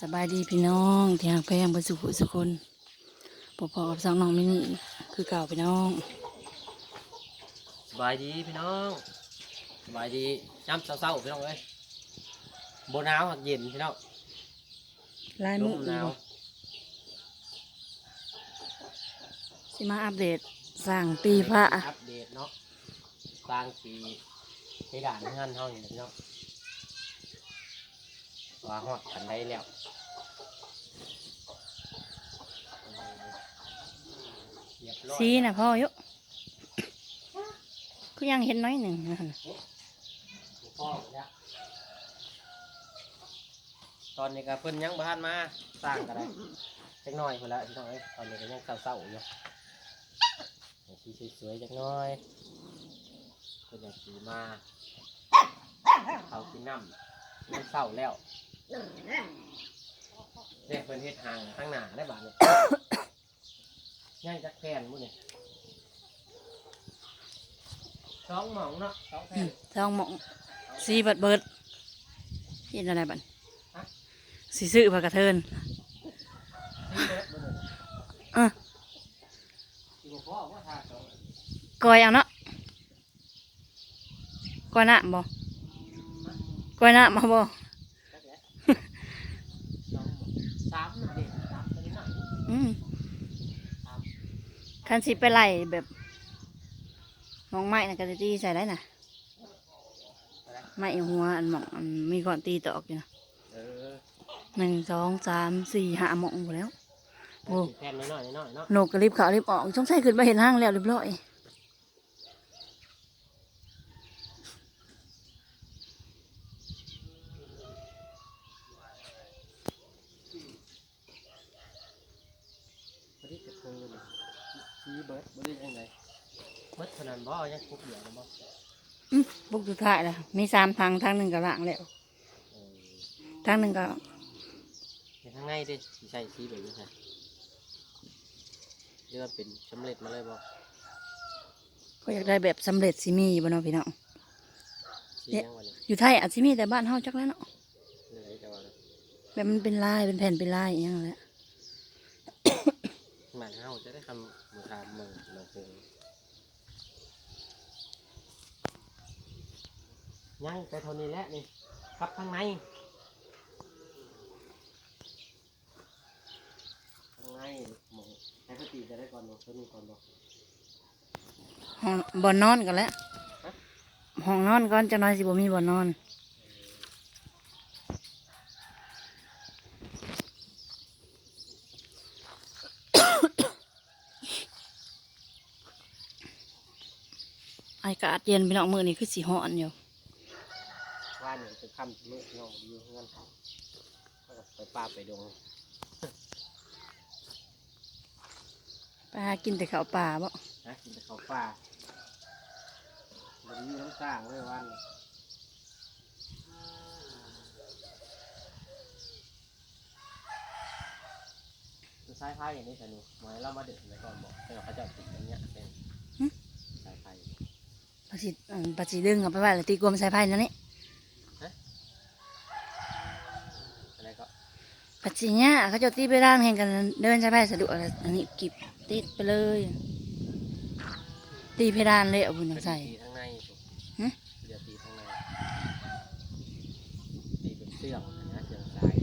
สบายดีพี่น้องที่หักแพงบรรสุขสุคนพอๆกับสองน้องมินี่คือเก่าพี่น้องสบายดีพี่น้องสบายดีย้ำเศร้าๆพี่น้องเอ้ยโบหนาวหักเย็นพี่น้องลายลมือมหนาวสิมาอัปเดตสั่งตีพระอัปเดตเนาะกลางปีในด่านงานเท่านี้พี่น้อง ว่าฮอดกันได้แล้วเรียบร้อยสีนะพ่ออยุก็ยังเห็นน้อยหนึ่งนะหั่นน่ะพ่อแล้วตอนนี้ก็เพิ่นยังบ่ทันมาสร้างกันได้เล็กน้อยคนละพี่น้องเอ้ยตอนนี้ก็ยังเศร้าๆอยู่สีสวยๆจักหน้อยเพิ่นอยากสีมาเขากินน้ำมันเศร้าแล้ว เนี่ยเพิ่นเฮ็ดห่างข้างหน้าได้บาดเลยย่างจักแผ่นมื้อนี่ยสองหม่องเนาะสองแผ่นมซองหมองสีเบิดเบิดเห็นอะไรบันฮะสีซื้อผักกระเทินนี่เบิดมื้อนี่อะสิบ่พอว่าทาสองกอยเอาเนาะกอยหน้าบ่กอยหน้ามาบ่ จักแหละสองหม้องสามน่ะเด็สามตัวนี้น่ะ อืมสามคันสิไปไล่แบบมองไม้นะกระตีใส่ได้น่ะอะไรไม้หัวอันหมองอันมีก่อนตีตอกอยู่นะเออหนึ่งสองสามสี่ห้าหมองหมดแล้วโอ้แผ่นน้อยๆน้อยๆเนาะ นกกระลิบเขารีบออกช่องใส่ขึ้นมาเห็นห้างแล้วเรียบร้อย บ่ได้จะคือเลยสีเบิดบ่ได้ยังไงเบิดเท่านั้นบ่ยังคุกเดียวนะบ่อืมบุกสุดท้ายแล้วมีสามทางทางหนึ่งกับล่างแล้วเออทางหนึ่งก็เห็นข้างในดิสิใช่สีแบบนี้ใช่เรียกว่าเป็นสำเร็จมาเลยบ่ก็อยากได้แบบสำเร็จสิมีอยู่บ่เนาะพี่น้องสีเนี่ยยังวะนี่อยู่ไทยอาจสิมีแต่บ้านเฮาจักแล้วเนาะนี่ไหนจะว่าเลยแบบมันเป็นลายเป็นแผ่นเป็นลายอย่างเงี้ยแหละหมันเฮาจะได้ทำบูชาเมืองเมืองคง ยังแต่เท่านี้แหละนี่ครับข้างในข้างในหมองใช้สติจะได้ก่อนบ่ตัวนี้ก่อนบ่ห้องบ่อนนอนกันแล้วห้องนอนก่อนจังน้อยสิบ่มีบ่อนนอนอากาศเย็นพี่น้องมื้อนี้คือสิร้อนอยู่ว่านี่เป็นคำเมื่อน้องอยู่เงินเขาแล้วก็ไปป่าไปดงไปหากินแต่ข้าวป่าบ่นะกินแต่ข้าวป่ามันอยู่น้ำสร้างเลยวันคือสายไฟอย่างนี้สนุกหมายเรามาเด็ดเลยก่อนบอกให้เราเขาจะติดอย่างเงี้ยเป็นสายไฟปะสิอืมปะสิดึงเอาไปไว้แล้วตีกลมสายไฟนั่นนี่ อะไรก็ ปะ สิเนี่ยเขาเจะตีไปด้านแห่งกันเดินสายไฟสะดวกแล้วอันนี้กิบติดไปเลย ตีเพดานเลยเอาบุญยังใส่ตีทั้งในถูกหึเดี๋ยวตีทั้งในตีเป็นเสื่องนะเสื่องสาย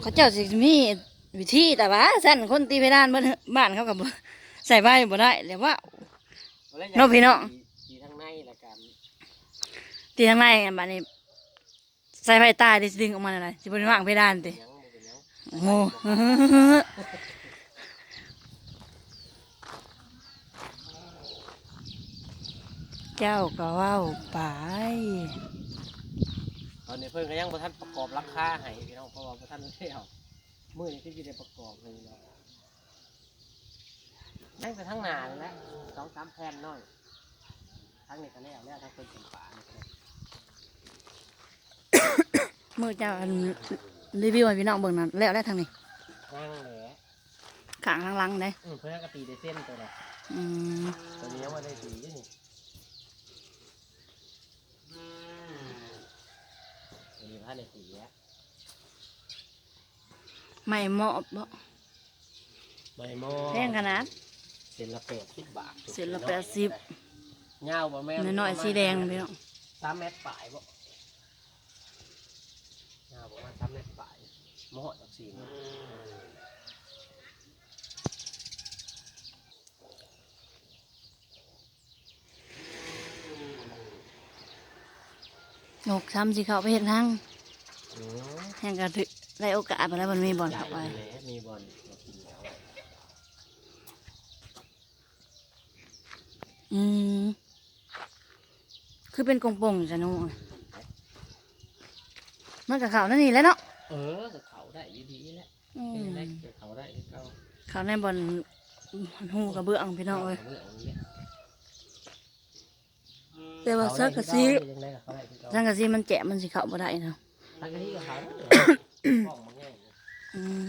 เขาเจ้าสิมีวิธีแต่ว่าสั่นคนตีเพดานบ้านบ้านเขากับใส่ไฟบ่ได้แล้วว่าโน่พี่น้องตีทั้งในละกันตีทางในบ้านนี้ ใส่ไฟตายดิสดึงออกมาอะไรสิบนว่างเพดานติยังบ่เป็นยังโง่เจ้าก็ว้าไป ตอนนี้เพิ่นก็ยังบ่ทันประกอบราคาให้พี่น้องเพราะว่าบ่ทันได้เอามื้อนี้ที่สิได้ประกอบให้เนาะนั่งไปทั้งหน้าเลยแหละสองสามแผ่นน้อยทั้งนี้ก็แล้วแล้วทั้งเพิ่นเป็นฝาเนี่ก็แล้ว มือเจ้าอันรีวิวให้พี่น้องเบิ่งนั่นแล้วแล้วทางนี้นั่งแหละขางหลังๆเด้อืมเพิ่นก็ตีได้เส้นตัวละอืมตัวนี้ยังบ่ได้ตีอยู่นี่ตัวนี้บ่ทันได้ตีแล้วไม่เหมาะบ่ใบหม้อแพงขนาดเส้นละแปดสิบบาทเส้นละแปดสิบเงาบ่แม่นน้อยๆสีแดงพี่น้องสามเมตรปลายบ่เงาประมาณสามเมตรปลาย เหมาะจากสี่เมตรนกซ้ำสิเขาไปเห็นทางแห่งกระถึได้โอกาสมาแล้วมันมีบอลเข้าไปมีบอลอืม คือเป็นกงปงจ้ะนูมันกับเขานั่นนี่แล้วเนาะ เออ ได้อยู่ดีแหละอืเป็นมแรกก็เขาได้คือเขาเขาในบอลหูกระเบื้องพี่น้องเอ้ยเรื่องนี้แต่ว่าซักกะซียังไงก็เขาได้คือเขาซักกะซีมันแจะมันสิเข้าบ่ได้เนาะสังกะสีก็เขาห้องมันง่ายอืม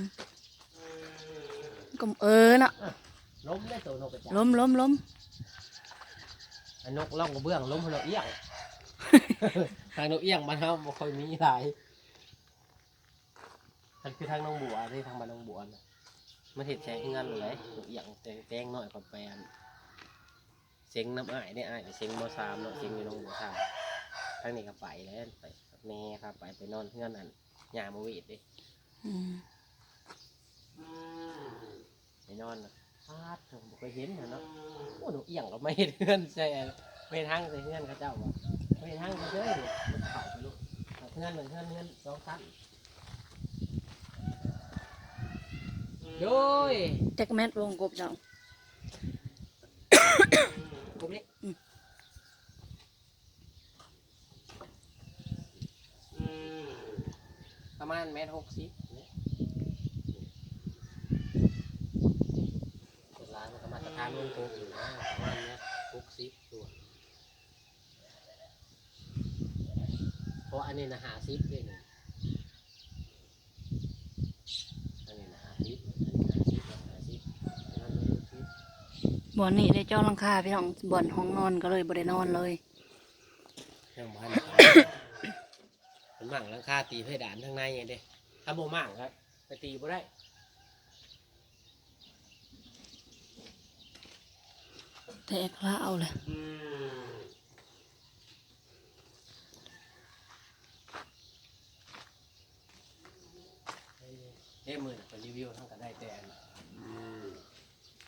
ก็เออเนาะล้มได้ตัวนกกระจาล้มล้มล้มอันนกล่องกระเบื้องล้มให้เราเอี้ยงทางนกเอี้ยงบ้านเฮาบ่ค่อยมีหลาย มันคือทางน้องบัวที่ทางบ้านน้องบัวน่ะมันเห็ดแสงเงินเลยนกเอี้ยงแต่แตงน้อยกว่าแปลนเสียงน้ำอ้ายเนี่ยอ้ายเสียงบ่สามเนาะเสียงอยู่น้องบัวสามทางนี้ก็ไปแล้วไปกับแม่ครับไปไปนอนเพื่อนอันยามเวทเดิอืมไปนอนนะพาดผมบ่เคยเห็นนะเนาะโอ้หนูเอียงก็ไม่เห็นเพื่อนใช่ไม่ทั้งใส่เพื่อนเขาเจ้าว่ะไม่ทั้งเขาเจ้าเนี่ยมันเข่าไปลูกเอาเพื่อนเหมือนเพื่อนเพื่อนสองชั้น โดยแจ็คแมทวงกบเจ้ากลุ่มนี้อืมประมาณเมตรหกสิบเนี่ยกดลายมันก็มาตรฐานวงกลมอยู่นะประมาณเนี้ยหกสิบตัวเพราะอันนี้นะหาซิปด้วยนี่อันนี้นะหาซิปอันนี้หาซิปหาซิปอันนั้นไม่รู้ซิป บอลนี่ได้เจ้าหลังคาพี่น้องบอลห้องนอนก็เลยบ่ได้นอนเลยยังบ้านมันหมั่งหลังคาตีเพดานข้างในไงเด้ถ้าโบหมั่งครับไปตีบ่ได้แทกละเอาเลยเด้มือน่ะไปรีวิวทั้งก็ได้แต่อัน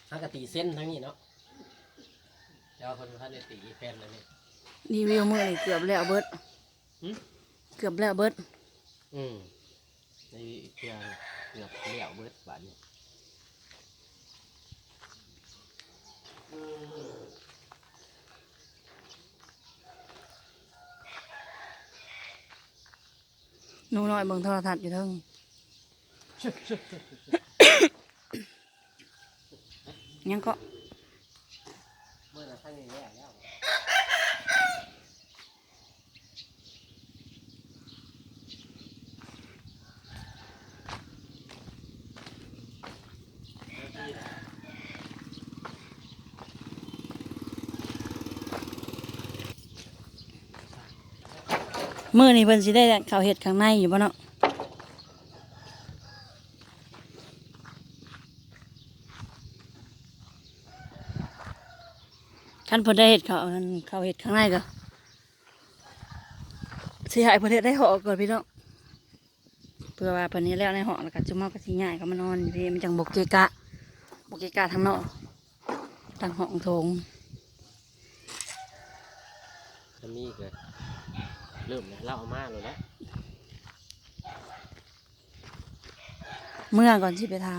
ทั้งก็ตีเส้นทั้งนี้เนาะเดี๋ยวคนท่านได้ตีแฟนเลยนี่รีวิวมือนี่เกือบแล้วเบิดหืมเกือบแล้วเบิดอืมในเครื่องเกือบเลี้ยวเบิดบาทนี้หนูน้อยเบิ่งโทรทัศน์อยู่เทิง ยังก็เมื่อนั้นทั้งนี้แล้วแล้วมือนี่เพิ่นสิได้เขาวเห็ดข้างในอยู่บ่เนาะ คันเพิ่นได้เห็ดเขาวอันเขาวเห็ดข้างในก็สิให้เพิ่นเฮ็ดได้หอก่อนพี่น้องเพื่อว่าเพิ่นนี้แล้วในหอแล้วก็จุ่มเอาก็สิง่ายก็มานอนอยู่พี่มันจังบกเกะกะบกเกะกะทางนอกทางห้องโถงจะมีเกิดเริ่มแล้วเราเอามาเลยแล้วเมื่อก่อนสิไปท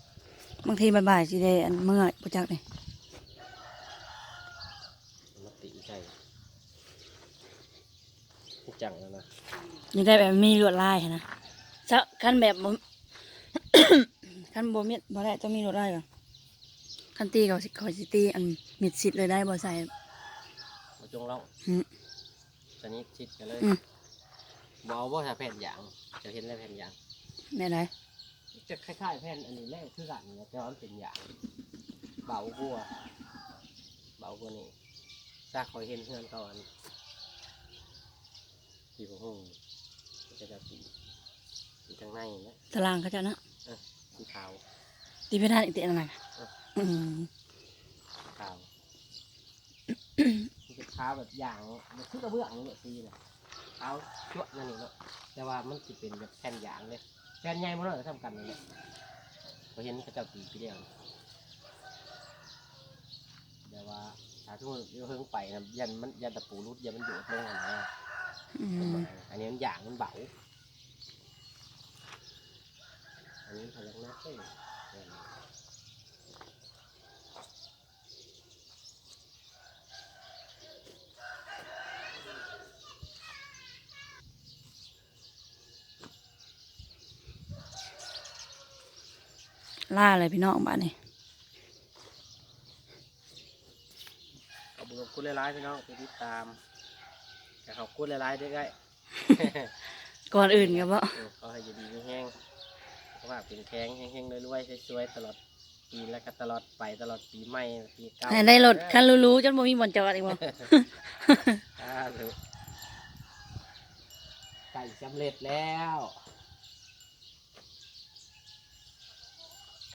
ำบางทีบ่ายๆสิได้อันเมื่อยบ่จักนี่ มาตีใส่ จังแล้วนะยังได้แบบมีลวดลายหั้นนะซะคันแบบบ่คันบ่มีบ่ได้ต้องมีลวดลายก่อนคันตีเขาสิเขาสิตีอันมิดสิทธิ์เลยได้บ่ใส่มาจงลองอืมตอนนี้ชิดกันเลยอืมบเอาว่าถ้าแผ่นยางจะเห็นได้แผ่นยาง แม่นไดจะคล้ายๆแผ่นอันนี้แรกคือกันนะแต่ว่ามันเป็นยางเบากว่าเบากว่านี่ซากคอยเห็นเพื่อนเขาอัน ตีผมหงมันจะจะตีตีทางในนะตารางเขาเจะนะอสีขาวตีไปทานอีกเตะนั่นน่ะอืมขาวมันจะขาวแบบอย่างมันคือกระเบื้องนี่แหละสีน่ะขาวชั่วนั่นนี่เนาะแต่ว่ามันจะเป็นแบบแผ่นยางเลยแผ่นใหญ่หมดเลยทำกันเลยเนี่ยเราเห็นเขาเจ้าตีไปเดียวนี่แต่ว่าถ้าทุกคนเพิ่งไปนะยันมันยันตะปูรุดยันมันอยู่ลงอันนะ อืมอันนี้มันอย่างมันเบาอันนี้พลังนักเต้นล่าเลยพี่น้องบ้านนี้ขอบคุณหลายๆพี่น้องที่ติดตามแต่ ขอบคุณหลายๆด้วยไงก่อนอื่นก็บ่ขอให้อยู่ดีมีแห้งเพราะว่าเป็นแข็งแห้งๆรวยๆสวยๆตลอดปีและก็ตลอดไปตลอดปีใหม่ปีเก่าให้ได้รถคันรู้ๆจนบ่มีบ่อนจอดอีกบ่อ่าถูกไก่สำเร็จแล้ว